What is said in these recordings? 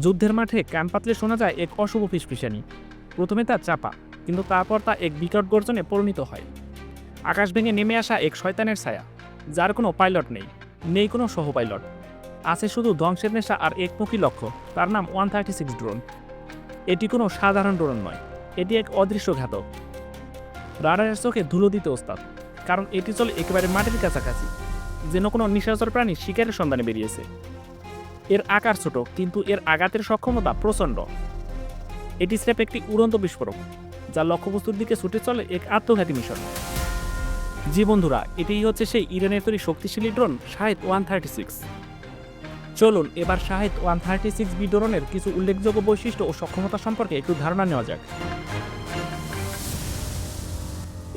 যুদ্ধের মাঠে কান পাতলে শোনা যায় এক অশুভ ফিসফিসানি। প্রথমে তা চাপা, কিন্তু তারপর তা এক বিকট গর্জনে পরিণত হয়। আকাশ ভেঙে নেমে আসা এক শয়তানের ছায়া, যার কোনো পাইলট নেই নেই কোনো সহ পাইলট আছে শুধু ধ্বংসের নেশা আর একমুখী লক্ষ্য, তার নাম ওয়ান থার্টি সিক্স ড্রোন। এটি কোনো সাধারণ ড্রোন নয়, এটি এক অদৃশ্য ঘাতক। রাডারের চোখে ধুলো দিতে ওস্তাদ, কারণ এটি চলে একেবারে মাটির কাছাকাছি, যেন কোনো নিশাচর প্রাণী শিকারের সন্ধানে বেরিয়েছে। এর আকার ছোট, কিন্তু এর আঘাতের সক্ষমতা প্রচণ্ড। এটি স্রেফ একটি উড়ন্ত বিস্ফোরক, যা লক্ষ্যবস্তুর দিকে ছুটে চলে এক আত্মঘাতী মিশন। জি বন্ধুরা, এটিই হচ্ছে সেই ইরানের তৈরি শক্তিশালী drone Shahed one thirty six. চলুন, এবার Shahed one thirty six B ড্রোনের কিছু উল্লেখযোগ্য বৈশিষ্ট্য ও সক্ষমতা সম্পর্কে একটু ধারণা নেওয়া যাক।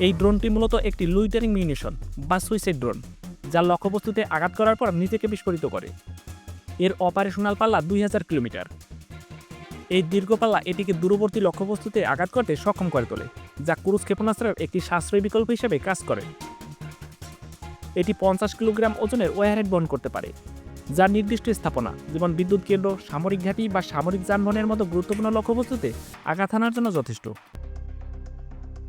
এই ড্রোনটি মূলত একটি লুইটারিং মিউনিশন বা সুইসাইড ড্রোন, যা লক্ষ্যবস্তুতে আঘাত করার পর নিজেকে বিস্ফোরিত করে। এর অপারেশনাল পাল্লা দুই হাজার কিলোমিটার। এই দীর্ঘ পাল্লা এটিকে দূরবর্তী লক্ষ্যবস্তুতে আঘাত করতে সক্ষম করে তোলে, যা ক্রুজ ক্ষেপণাস্ত্রের একটি সাশ্রয়ী বিকল্প হিসেবে কাজ করে। এটি পঞ্চাশ কিলোগ্রাম ওজনের ওয়ারহেড বহন করতে পারে, যা নির্দিষ্ট স্থাপনা, যেমন বিদ্যুৎ কেন্দ্র, সামরিক ঘাঁটি বা সামরিক যানবাহনের মতো গুরুত্বপূর্ণ লক্ষ্যবস্তুতে আঘাত হানার জন্য যথেষ্ট।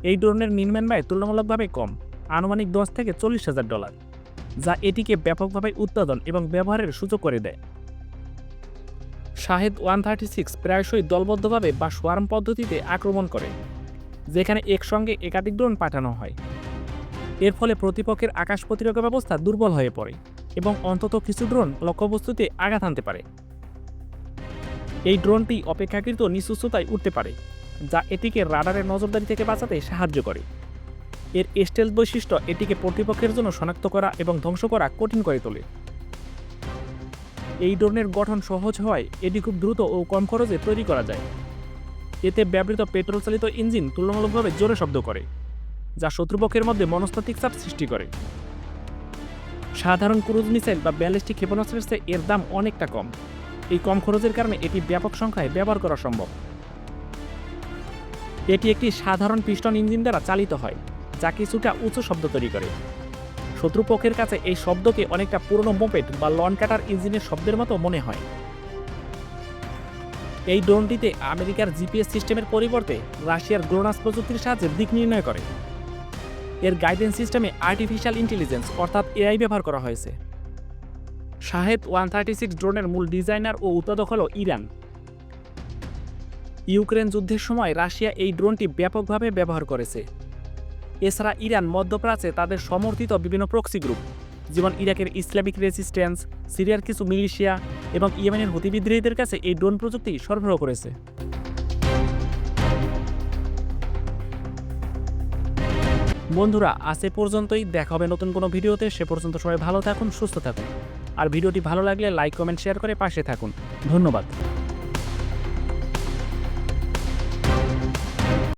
এই ড্রোনের নির্মাণ ব্যয় তুলনামূলকভাবে কম, আনুমানিক দশ থেকে চল্লিশ হাজার ডলার, যা এটিকে ব্যাপকভাবে উৎপাদন এবং ব্যবহারের সুযোগ করে দেয়। শাহেদ ওয়ান থার্টি সিক্স প্রায়শই দলবদ্ধভাবে বা সোয়ার্ম পদ্ধতিতে আক্রমণ করে, যেখানে একসঙ্গে একাধিক ড্রোন পাঠানো হয়। এর ফলে প্রতিপক্ষের আকাশ প্রতিরক্ষা ব্যবস্থা দুর্বল হয়ে পড়ে এবং অন্তত কিছু ড্রোন লক্ষ্যবস্তুতে আঘাত আনতে পারে। এই ড্রোনটি অপেক্ষাকৃত উচ্চতায় উঠতে পারে, যা এটিকে রাডারের নজরদারি থেকে বাঁচাতে সাহায্য করে। এর স্টেল বৈশিষ্ট্য এটিকে প্রতিপক্ষের জন্য শনাক্ত করা এবং ধ্বংস করা কঠিন করে তোলে। এই ড্রোনের গঠন সহজ হওয়ায় এটি খুব দ্রুত ও কম খরচে তৈরি করা যায়। এতে ব্যবহৃত পেট্রোল চালিত ইঞ্জিন তুলনামূলকভাবে জোরে শব্দ করে, যা শত্রুপক্ষের মধ্যে মনস্তাত্ত্বিক চাপ সৃষ্টি করে। সাধারণ ক্রুজ মিসাইল বা ব্যালিস্টিক ক্ষেপণাস্ত্রের চেয়ে এর দাম অনেকটা কম। এই কম খরচের কারণে এটি ব্যাপক সংখ্যায় ব্যবহার করা সম্ভব। এটি একটি সাধারণ পিস্টন ইঞ্জিন দ্বারা চালিত হয়, যা কিছুটা উঁচু শব্দ তৈরি করে। শত্রুপক্ষের কাছে এই শব্দকে অনেকটা পুরনো মোপেট বা লন কাটার ইঞ্জিনের শব্দের মতো মনে হয়। এই ড্রোনটিতে আমেরিকার জিপিএস সিস্টেমের পরিবর্তে রাশিয়ার গ্লোনাস প্রযুক্তির সাহায্যে দিক নির্ণয় করে। এর গাইডেন্স সিস্টেমে আর্টিফিশিয়াল ইন্টেলিজেন্স অর্থাৎ এআই ব্যবহার করা হয়েছে। শাহেদ ওয়ান থার্টি সিক্স ড্রোনের মূল ডিজাইনার ও উৎপাদক হল ইরান। ইউক্রেন যুদ্ধের সময় রাশিয়া এই ড্রোনটি ব্যাপকভাবে ব্যবহার করেছে। এছাড়া ইরান, মধ্যপ্রাচ্যে তাদের সমর্থিত বিভিন্ন প্রক্সি গ্রুপ যেমন ইরাকের ইসলামিক রেসিস্ট্যান্স সিরিয়ার কিছু মিলিশিয়া এবং ইয়েমেনের হুতি বিদ্রোহীদের কাছে এই ড্রোন প্রযুক্তি সরবরাহ করেছে। বন্ধুরা, আজ এ পর্যন্তই। দেখা হবে নতুন কোনো ভিডিওতে। সে পর্যন্ত সবাই ভালো থাকুন, সুস্থ থাকুন। আর ভিডিওটি ভালো লাগলে লাইক, কমেন্ট, শেয়ার করে পাশে থাকুন। ধন্যবাদ।